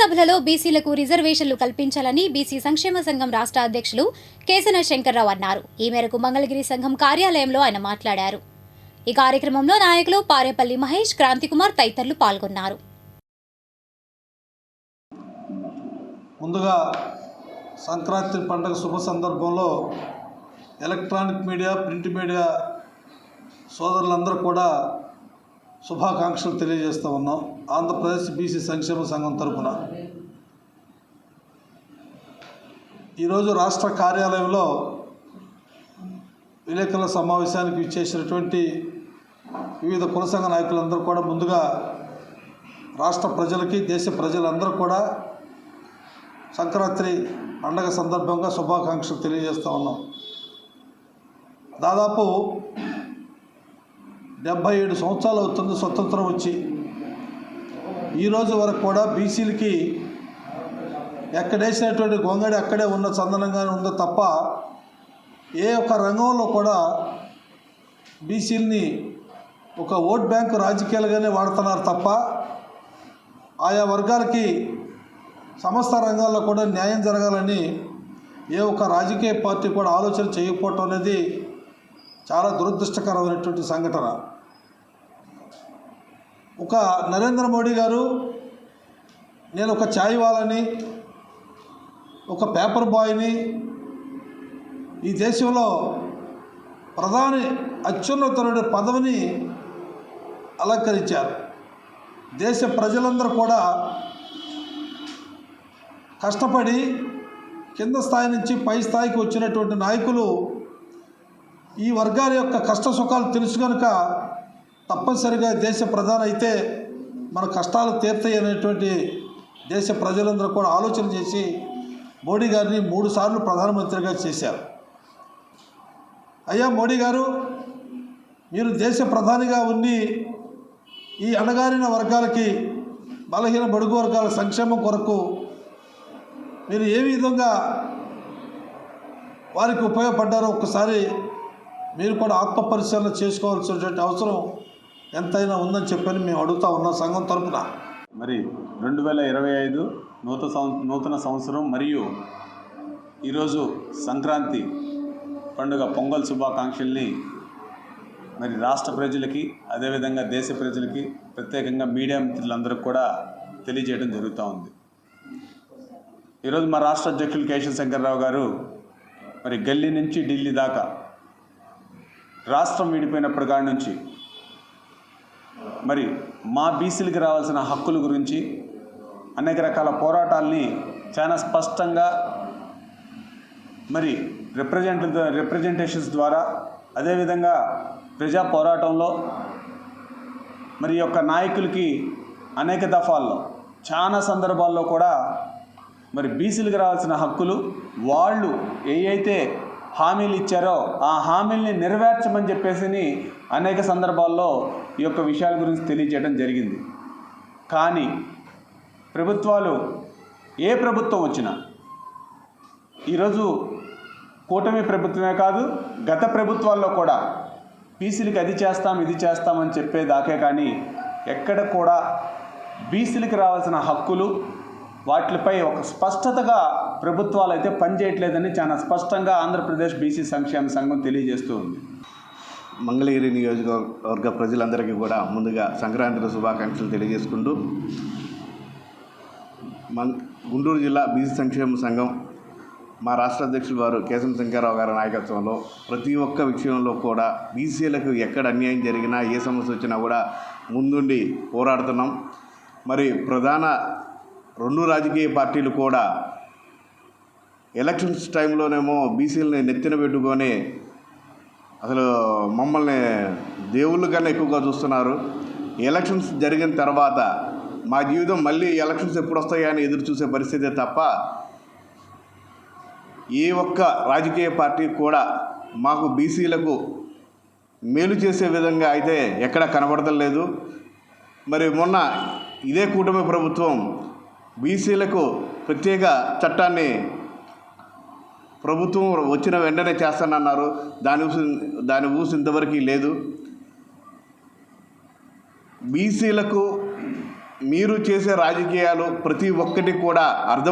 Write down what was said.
శాసనసభలలో బీసీలకు రిజర్వేషన్లు కల్పించాలని బీసీ సంక్షేమ సంఘం రాష్ట్ర అధ్యక్షులు కేసన శంకర్రావు అన్నారు. ఈ మేరకు మంగళగిరి సంఘం కార్యాలయంలో ఆయన మాట్లాడారు. ఈ కార్యక్రమంలో నాయకులు పారేపల్లి మహేష్ క్రాంతికుమార్ తదితరులు పాల్గొన్నారు. ముందుగా సంక్రాంతి పండుగ శుభ సందర్భంలో ఎలక్ట్రానిక్ మీడియా ప్రింట్ మీడియా సోదరులందరూ కూడా శుభాకాంక్షలు తెలియజేస్తూ ఉన్నాం. ఆంధ్రప్రదేశ్ బీసీ సంక్షేమ సంఘం తరపున. ఈరోజు రాష్ట్ర కార్యాలయంలో విలేకరుల సమావేశానికి ఇచ్చేసినటువంటి వివిధ కుల సంఘ నాయకులందరూ కూడా ముందుగా రాష్ట్ర ప్రజలకి దేశ ప్రజలందరూ కూడా సంక్రాంతి పండగ సందర్భంగా శుభాకాంక్షలు తెలియజేస్తూ ఉన్నాం. దాదాపు డెబ్భై ఏడు సంవత్సరాలు అవుతుంది స్వతంత్రం వచ్చి. ఈరోజు వరకు కూడా బీసీలకి ఎక్కడేసినటువంటి గొంగడి అక్కడే ఉన్న చందనంగానే ఉందో తప్ప ఏ ఒక్క రంగంలో కూడా బీసీలని ఒక ఓట్ బ్యాంకు రాజకీయాలుగానే వాడుతున్నారు తప్ప ఆయా వర్గాలకి సమస్త రంగాల్లో కూడా న్యాయం జరగాలని ఏ ఒక్క రాజకీయ పార్టీ కూడా ఆలోచన చేయకపోవటం అనేది చాలా దురదృష్టకరమైనటువంటి సంఘటన. ఒక నరేంద్ర మోడీ గారు నేను ఒక ఛాయ్ వాళ్ళని ఒక పేపర్ బాయ్ని ఈ దేశంలో ప్రధాని అత్యున్నతమైన పదవిని అలంకరించారు. దేశ ప్రజలందరూ కూడా కష్టపడి కింద స్థాయి నుంచి పై స్థాయికి వచ్చినటువంటి నాయకులు ఈ వర్గాల యొక్క కష్ట సుఖాలు తెలుసు కనుక తప్పనిసరిగా దేశ ప్రధాని అయితే మన కష్టాలు తీర్తాయి అనేటువంటి దేశ ప్రజలందరూ కూడా ఆలోచన చేసి మోడీ గారిని మూడుసార్లు ప్రధానమంత్రిగా చేశారు. అయ్యా మోడీ గారు మీరు దేశ ప్రధానిగా ఉండి ఈ అణగారిన వర్గాలకి బలహీన బడుగు వర్గాల సంక్షేమం కొరకు మీరు ఏ విధంగా వారికి ఉపయోగపడ్డారో ఒక్కసారి మీరు కూడా ఆత్మపరిశీలన చేసుకోవాల్సినటువంటి అవసరం ఎంతైనా ఉందని చెప్పని మేము అడుగుతా ఉన్నాం సంఘం తరపున. మరి రెండు వేల ఇరవై ఐదు నూతన నూతన సంవత్సరం మరియు ఈరోజు సంక్రాంతి పండుగ పొంగల్ శుభాకాంక్షల్ని మరి రాష్ట్ర ప్రజలకి అదేవిధంగా దేశ ప్రజలకి ప్రత్యేకంగా మీడియా మిత్రులందరికీ కూడా తెలియజేయడం జరుగుతూ ఉంది. ఈరోజు మా రాష్ట్ర అధ్యక్షులు కేశవ శంకర్రావు గారు మరి గల్లీ నుంచి ఢిల్లీ దాకా రాష్ట్రం విడిపోయినప్పటి కాడి నుంచి మరి మా బీసీలకు రావాల్సిన హక్కుల గురించి అనేక రకాల పోరాటాల్ని చాలా స్పష్టంగా మరి రిప్రజెంట్ రిప్రజెంటేషన్స్ ద్వారా అదేవిధంగా ప్రజా పోరాటంలో మరి యొక్క నాయకులకి అనేక దఫాల్లో చాలా సందర్భాల్లో కూడా మరి బీసీలకు రావాల్సిన హక్కులు వాళ్ళు ఏ అయితే హామీలు ఇచ్చారో ఆ హామీల్ని నెరవేర్చమని చెప్పేసి అనేక సందర్భాల్లో ఈ యొక్క విషయాల గురించి తెలియజేయడం జరిగింది. కానీ ప్రభుత్వాలు ఏ ప్రభుత్వం వచ్చినా ఈరోజు కూటమి ప్రభుత్వమే కాదు గత ప్రభుత్వాల్లో కూడా బీసీలకి అది చేస్తాం ఇది చేస్తామని చెప్పేదాకే కానీ ఎక్కడ కూడా బీసీలకి రావాల్సిన హక్కులు వాటిపై ఒక స్పష్టతగా ప్రభుత్వాలు అయితే పనిచేయట్లేదని చాలా స్పష్టంగా ఆంధ్రప్రదేశ్ బీసీ సంక్షేమ సంఘం తెలియజేస్తూ ఉంది. మంగళగిరి నియోజకవర్గ ప్రజలందరికీ కూడా ముందుగా సంక్రాంతి శుభాకాంక్షలు తెలియజేసుకుంటూ మం గుంటూరు జిల్లా బీసీ సంక్షేమ సంఘం మా రాష్ట్ర అధ్యక్షులు వారు కేశం శంకరరావు గారి నాయకత్వంలో ప్రతి ఒక్క విషయంలో కూడా బీసీలకు ఎక్కడ అన్యాయం జరిగినా ఏ సమస్య వచ్చినా కూడా ముందుండి పోరాడుతున్నాం. మరి ప్రధాన రెండు రాజకీయ పార్టీలు కూడా ఎలక్షన్స్ టైంలోనేమో బీసీలని నెత్తిన పెట్టుకొని అసలు మమ్మల్ని దేవుళ్ళుగానే కన్నా ఎక్కువగా చూస్తున్నారు. ఎలక్షన్స్ జరిగిన తర్వాత మా జీవితం మళ్ళీ ఎలక్షన్స్ ఎప్పుడు వస్తాయా అని ఎదురు చూసే పరిస్థితే తప్ప ఏ ఒక్క రాజకీయ పార్టీ కూడా మాకు బీసీలకు మేలు చేసే విధంగా అయితే ఎక్కడ కనబడతలేదు మరి మొన్న ఇదే కూటమి ప్రభుత్వం బీసీలకు ప్రత్యేక చట్టాన్ని ప్రభుత్వం వచ్చిన వెంటనే చేస్తానన్నారు. దాని దాని ఊసి ఇంతవరకు లేదు. బీసీలకు మీరు చేసే రాజకీయాలు ప్రతి ఒక్కటి కూడా అర్థం